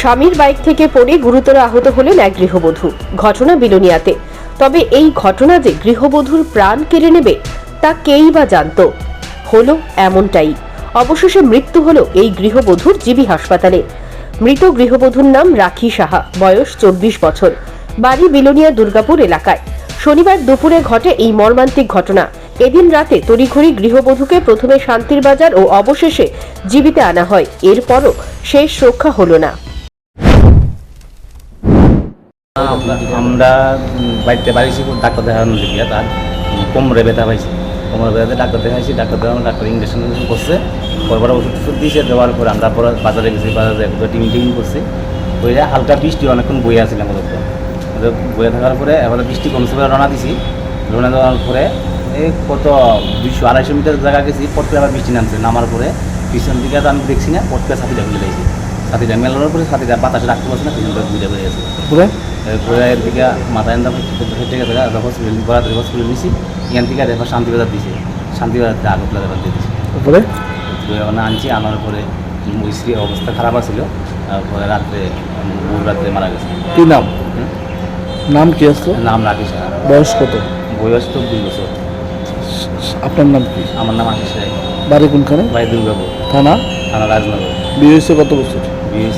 স্বামীর বাইক থেকে পড়ে গুরুতর আহত হলেন এক গৃহবধূ। ঘটনা বিলোনিয়াতে। তবে এই ঘটনা যে গৃহবধূর প্রাণ কেড়ে নেবে, তা কেই বা জানতো? হলো এমনটাই। অবশেষে মৃত্যু হলো এই গৃহবধূর জিবি হাসপাতালে। মৃত গৃহবধূর নাম রাখি সাহা, বয়স চব্বিশ বছর। বাড়ি বিলোনিয়া দুর্গাপুর এলাকায়। শনিবার দুপুরে ঘটে এই মর্মান্তিক ঘটনা। এদিন রাতে তড়িঘড়ি গৃহবধূকে প্রথমে শান্তির বাজার ও অবশেষে জীবিতে আনা হয়। এরপরও শেষ রক্ষা হলো না। আমরা বাড়িতে বাড়িছি ডাক্তার দেখানোর লিখিয়া তার কোমরে ব্যথা পাইছি। কোমরে ব্যথাতে ডাক্তার দেখাইছি, ডাক্তার দেখানো, ডাক্তার ইঞ্জেকশন করছে, পরপর ওষুধ টষুধ দিয়েছে দেওয়ার পরে আমরা পরে বাজারে গেছি, বাজারে টিম টিম করছি। ওইটা হালকা বৃষ্টি, অনেকক্ষণ বইয়া আসছিলাম মূলত বইয়া থাকার পরে এবার বৃষ্টি কমছে বলে রওনা দিছি। রওনা দেওয়ার পরে এই কত দুইশো, আড়াইশো মিটার জায়গা গেছি পড়তে আবার বৃষ্টি নামছে। নামার পরে পিছন দিকে আমি দেখছি না পড়তে সাথীটা খুলে দিয়েছি। সাথীটা মেলানোর পরে সাথীটা বাতাসে রাখতে পারছে না পিছনটা ঘুরে বেরিয়ে গেছে। পুরো এরপরে এর দিকে মাথায় আন্দা ফেটে গেছে হসপিটাল বরাত হসপিটাল নিছি এখান থেকে দেখো শান্তিবাজার দিছে। শান্তিবাজার আগত লাগা দিয়ে দিছে। তো ওখানে আনছি আনার পরে স্ত্রী অবস্থা খারাপ আছিল তারপরে রাত্রে ভোর রাত্রে মারা গেছে। কি নাম? নাম কি আছে? নাম না। বয়স কত? বয়স তো দুই বছর। আপনার নাম কি? আমার নাম আশিস রায়। বাড়ি কোনখানে? ভাই দুর্গাপুর। থানা? থানা রাজনগর। বিয়ে হয়েছে কত বছর? বিয়ে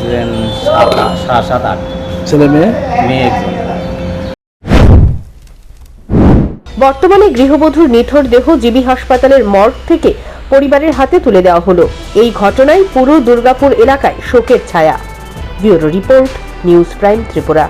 সাত সাত আট। ছেলে মেয়ে? মেয়ে একজন। বর্তমানে গৃহবধূর নিথর দেহ জিবি হাসপাতালের মর্গ থেকে পরিবারের হাতে তুলে দেওয়া হলো। এই ঘটনায় পুরো দুর্গাপুর এলাকায় শোকের ছায়া। Bureau report news prime Tripura.